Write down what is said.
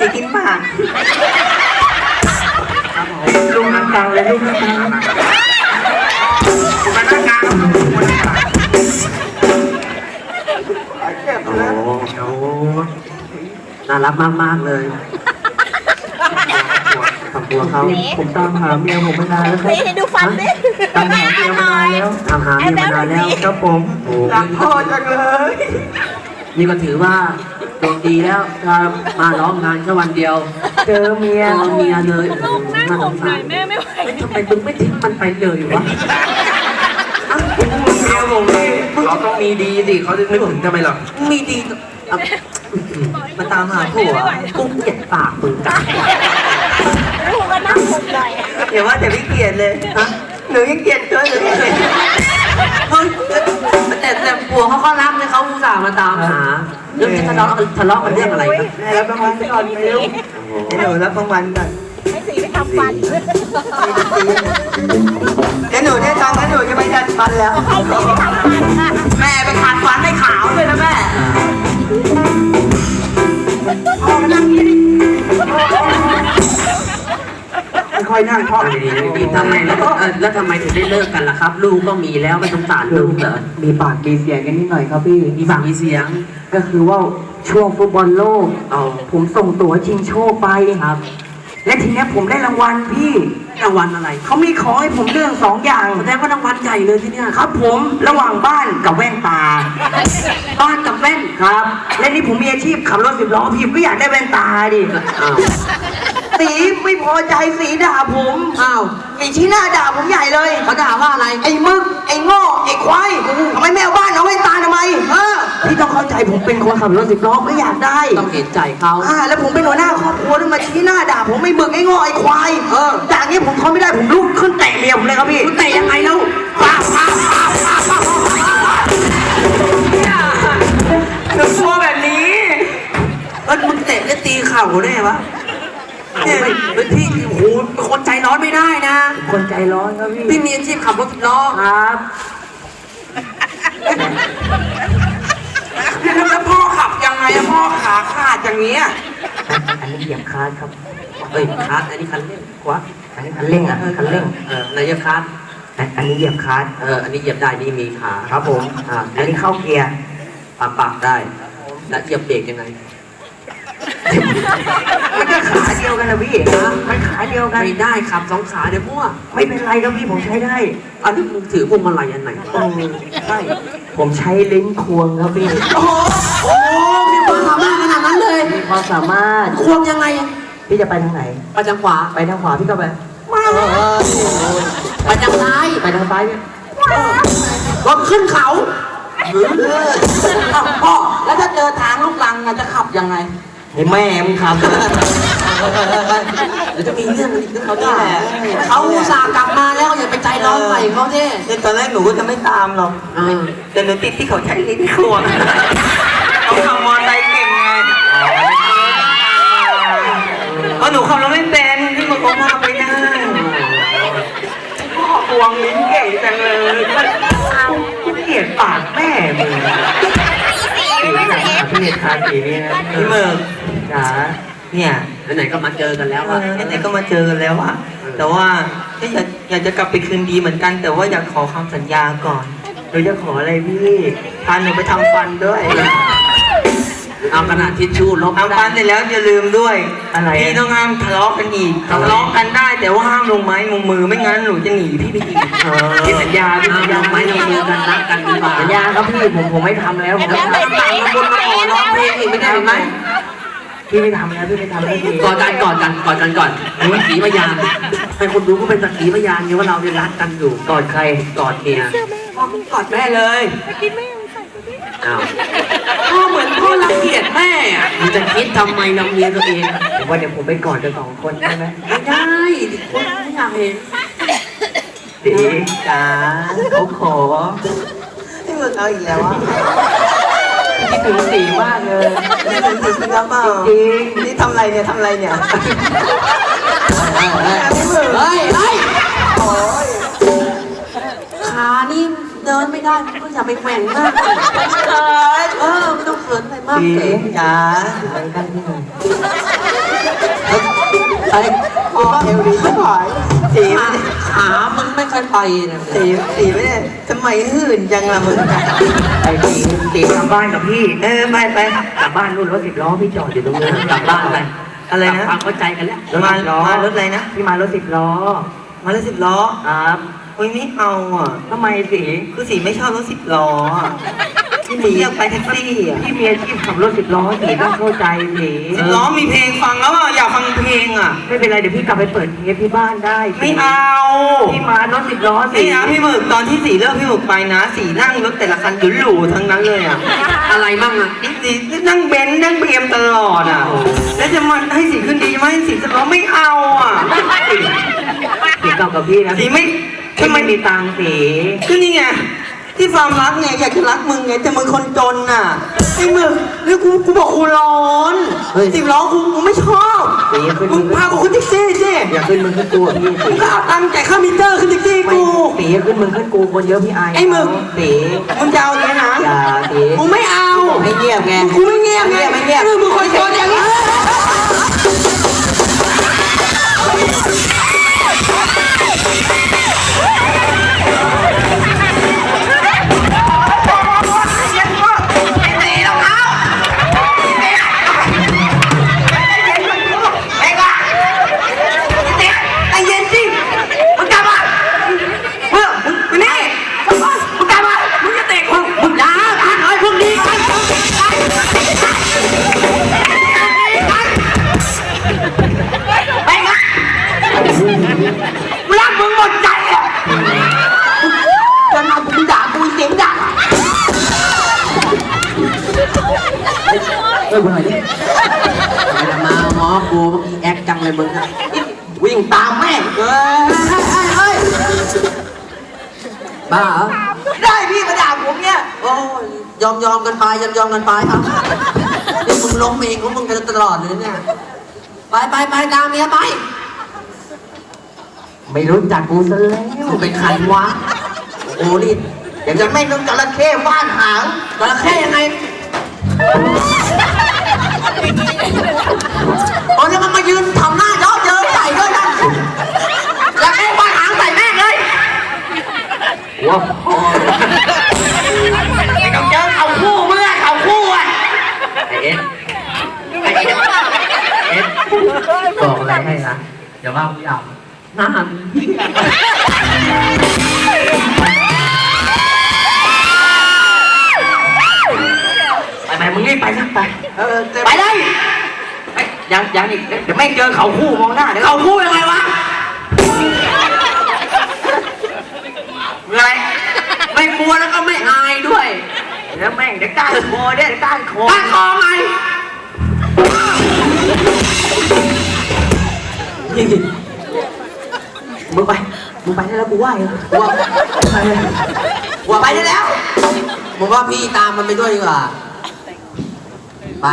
สีกินปากครับผมลุงน้ำเกาเลยลุงน้ำเกามาหน้านครับมาหน้างโอ้โหน่ารักมากๆเลยฝักบัวเขาผมตามหาเมียผมมานานแล้วครับนี่ดูฟันดิตามหาเมียมานานแล้วตามหาเมียมานานแล้วครับผมรักพ่อจังเลย นี่ก็ถือว่า ดวงดีแล้วถ้ามาร้องงานแค่วันเดียวเจอเมียเจอเมียเลยลูกนั่งห่มหน่อยแม่ไม่ไหวเฮ้ยทำไมมึงไม่ทิ้งมันไปเลยวะเมียผมนี่เขาต้องมีดีสิเขาจะนึกถึงทำไมหรอมีดีอะมาตามหาผัวกุ้งเกลียดปากมึงกันลูกก็นั่งห่มหน่อยอย่าว่าแต่พี่เกลียดเลยฮะหนูยังเกลียดเธอเลยเฮ้ยแต่แต่ผัวเขาก็รักเลยเขาอุตส่าห์มาตามหาเรื่องจะทะเลาะกันทะเลาะกันเรื่องอะไรครับแม่รับรางวัลไปก่อนเร็วให้หนูรับรางวัลก่อนให้สีไปทำฟันเดี๋ยวหนูได้ทำแล้วหนูจะไปดัดฟันแล้วให้สีไปทำฟันค่ะแม่ไปขัดฟันให้ขาวเลยนะแม่ นั่งพ่อดีทำไมแล้วเอ่อแล้วทำไมถึงได้เลิกกันล่ะครับ ลูกก็มีแล้วไม่สงสารลูกเหรอมีปากมีเสียงกันนิดหน่อยครับพี่มีฝากมีเสียงก็คือว่าช่วงฟุตบอลโลก เอาผมส่งตั๋วชิงโชคไปครับ และทีเนี้ยผมได้รางวัลพี่รางวัลอะไรเขามีของให้ผมเรื่องสองอย่างแสดงว่ารางวัลใหญ่เลยที่เนี่ยครับ ผมระหว่างบ้านกับแว่นตา บ้านกับแว่นครับ และนี่ผมมีอาชีพขับรถสิบล้อพี่ก็อยากได้แว่นตาดิ อ้าว สีไม่พอใจสีด่าผมอ้าวสีชี้หน้าด่าผมใหญ่เลย เขาด่าว่าอะไร ไอ้มึกไอ้โง่ไอ้ควายทำไมแม่เอาบ้านเอาแว่นตาทำไมเออพี่ต้องเข้าใจผมเป็นคนขับรถสิบล้อก็อยากได้ต้องเห็นใจเขาอ่าแล้วผมเป็นหัวหน้าครอบครัวด้วยมาชี้หน้าด่าผมไม่มึกไอ้โง่ไอ้ควายเออจากนี้ผมทนไม่ได้ผมลุกขึ้นเตะเมียผมเลยครับพี่คุณเตะยังไงแล้วป้าป้าป้าป้าป้าหนูกลัวแบบนี้เออมึงเตะแล้วตีเข่าได้วะ เนี่ยเฮ้ยพี่โอ้โหเป็นคนใจร้อนไม่ได้นะ คนใจร้อนครับพี่พี่มีอาชีพขับรถสิบล้อครับแล้วพ่อขับยังไงอะพ่อขาขาดอย่างเงี้ยอันนี้เหยียบคาร์ดครับเอ้ยคาร์ดอันนี้คันเร่งขวาอันนี้คันเร่งอะคันเร่งเออไหนายจะคาร์ดอันอันนี้เหยียบคาร์ดเอออันนี้เหยียบได้นี่มีขาครับผมอ่าอันนี้เข้าเกียร์ปากปากได้ แล้วเหยียบเบรกยังไง มันก็ขาเดียวกันนะพี่นะมันขาเดียวกันไม่ได้ขับสองขาเดี๋ยวพวกไม่เป็นไรครับพี่ผมใช้ได้อันนี้มึงถือพวงมาลัยอันไหนโอ้ใช่ผมใช้ลิ้นควงครับพี่โอ้โหโอ้โหมีความสามารถขนาดนั้นเลยมีความสามารถควงยังไง พี่จะไปทางไหนไปทางขวาไปทางขวาพี่ก็ไปมาไปทางซ้ายไปทางซ้ายเนี่ยรถขึ้นเขาอ้าวพ่อแล้วถ้าเจอทางลูกลังอะจะขับยังไง ให้แม่มึงทำเลยเดี๋ยวจะมีเรื่องกันอีกเรื่องเขาเนี่ยเขาอุตส่าห์กลับมาแล้วอย่าไปใจร้อนใส่เขาดิในตอนแรกหนูก็จะไม่ตามหรอกเออแต่หนูติดที่เขาใช้ลิ้นควง ทาสีนี่นะพี่เมิร์กจ๋าเนี่ยไหนๆก็มาเจอกันแล้วอะไหนๆก็มาเจอกันแล้วอะแต่ว่าก็อยากอยากจะกลับไปคืนดีเหมือนกัน แต่ว่าอยากขอคำสัญญาก่อนหนูจะขออะไรพี่พาหนูไปทำฟันด้วย เอากระดาษทิชชู่ลบทำฟันเสร็จแล้วอย่าลืมด้วยอะไรพี่ต้องห้ามทะเลาะกันอีกทะเลาะกันได้แต่ว่าห้ามลงไม้ลงมือไม่งั้นหนูจะหนีพี่ไปอีกพี่สัญญาพี่สัญญายังไม่ลงมือกันรักกันดีกว่า สัญญาครับพี่ผมผมไม่ทำแล้วผมแล้วไม่ไปทำต่างคนมาขอร้องเพลงอีกไม่ได้ไหมพี่ไม่ทำแล้วพี่ไม่ทำแล้วพี่กอดกันกอดกันกอดกันก่อนนี่สีพยานให้คนดูก็เป็นสักขีพยานไงว่าเราเนี่ยรักกันอยู่กอดใครกอดเมียกอดแม่เลยกินไม่เอาใส่ไปดิอ้าว พ่อเหมือนพ่อรังเกียจแม่อะมึงจะคิดทำไมเราเมียตัวเองผมว่าเดี๋ยวผมไปกอดกันสองคนได้ไหมไม่ได้คนไม่อยากเห็นดีจ๋าเขาขอให้มึงเอาอีกแล้วอะคิดถึงสีมากเลยคิดถึงสีจริงหรือเปล่าจริงนี่ทำอะไรเนี่ยทำอะไรเนี่ยเฮ้ยเฮ้ยขานี่ เดินไม่ได้มึงก็อย่าไปแกว่งมากเออไม่ต้องเขินอะไรมากสีเลยจ๋าไปกันที่ไหนไอ้คอเอวดีไม่หายสีไม่ขามึงไม่ค่อยไปนะสีสีไม่ได้ทำไมหื่นจังล่ะมึงไอ้ตีตีกลับบ้านกับพี่ เออไปไปกลับบ้านนู่นรถสิบล้อพี่จอดอยู่ตรงนั้นกลับบ้านไปอะไรนะความเข้าใจกันแล้วรถมาสิบล้อมารถอะไรนะพี่มารถสิบล้อ มาแล้วสิบล้อครับโอ้ยไม่เอาอะทำไมสิคือสีไม่ชอบรถสิบล้ออะที่หนีอยากไปแท็กซี่อะพี่เมียที่ขับรถสิบล้อสิต้องเข้าใจสิสิบล้อมีเพลงฟังแล้วอะอยากฟังเพลงอะ ไม่เป็นไรเดี๋ยวพี่กลับไปเปิดเทปที่บ้านได้สิไม่เอาพี่มารถสิบล้อสินี่นะพี่หมึกตอนที่สีเลิกพี่หมึกไปนะสีนั่งรถแต่ละคันหรูๆทั้งนั้นเลยอะอะไรบ้างอะสีนั่งเบนซ์นั่งเบียมตลอดอะแล้วจะมาให้สีขึ้นดีไหมสีสิบล้อไม่เอาอะ สีกลับกับพี่นะสีไม่ทำไมไม่มีตังค์สิก็นี่ไงที่ความรักไงอยากจะรักมึงไงแต่มึงคนจนน่ะไอ้มึงแล้วกูกูบอกกูร้อนสิบล้อกูกูไม่ชอบมึงพากูขึ้นแท็กซี่สิอย่าขึ้นมึงขึ้นกูพี่มึงก็เอาตังค์จ่ายค่ามิเตอร์ขึ้นแท็กซี่กูสีขึ้นมึงขึ้นกูคนเยอะพี่ไอายไอ้มึงสีมึงจะเอาอย่างนี้นะอย่าสีกูไม่เอาให้เงียบไงกูไม่เงียบไงไม่เงียบมึงคนจนอย่างนี้ เออคุณหน่อยดิไม่ได้มาหมอกูเมื่อกี้แอคจังเลยมึงอะวิ่งตามแม่งเฮ้ยเฮ้ยเฮ้ยบ้าเหรอได้พี่มาด่าผมเนี่ย โอ้ยยอมยอมกันไปยอมยอมกันไปครับนี่มึงล้มเองของมึงกันตลอดเลยเนี่ย ไปไปไปตามเมียไป ไม่รู้จักกูซะแล้วมึงเป็นใครวะ โอ้นี่เดี๋ยวจะไม่ต้องจระเข้บ้านหางจระเข้ ยืนทำหน้าเยาะเย้ยใส่ด้วยนะจระเข้บ้านหางใส่แม่งเลยว้าวต้องเจอเขาคู่เมื่อเขาคู่อะไอเอ็ดไอเอ็ดเอ็ดบอกอะไรให้นะอย่าว่าผู้ยำหน้ามึงไปไปมึงรีบไปซะไป เออแต่ไปเลยไป ยังยังอีกเดี๋ยวแม่งเจอเขาคู่มองหน้าเดี๋ยวเขาพูดยังไงวะอะไรไม่กลัวแล้วก็ไม่อายด้วยเดี๋ยวแม่งเดี๋ยวก้านคอเนี่ยเดี๋ยวก้านคอบ้านคอไงมึงไปมึงไปได้แล้วกูไหวแล้วว่าว่าไปได้แล้วผมว่าพี่ตามมันไปด้วยดีกว่าไป